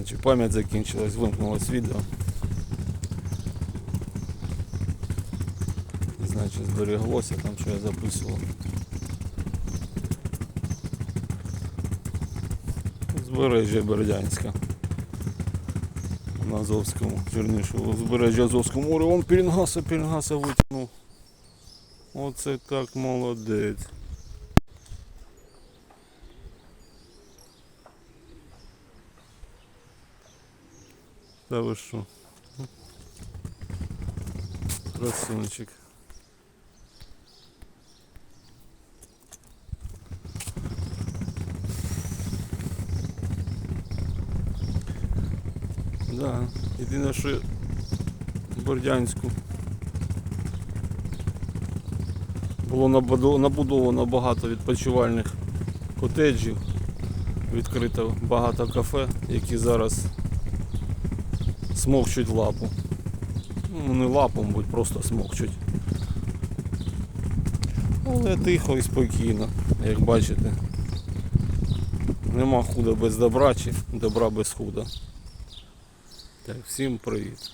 Значить, пам'ять закінчилась, вимкнулось відео. Значить, збереглося там, що я записував. Збережжя Бердянська. На Азовському, вірніше, узбережжя Азовського моря. Вон пірінгаса, пірінгаса витягнув. Оце так молодець. Та ви що? Красунчик. Да, єдине, що Бордянську було набудовано багато відпочивальних котеджів, відкрито багато кафе, які зараз смокчуть лапу. Ну, не лапу, мабуть, просто смокчуть. Але тихо і спокійно, як бачите. Нема худа без добра чи добра без худа. Так, всім привіт.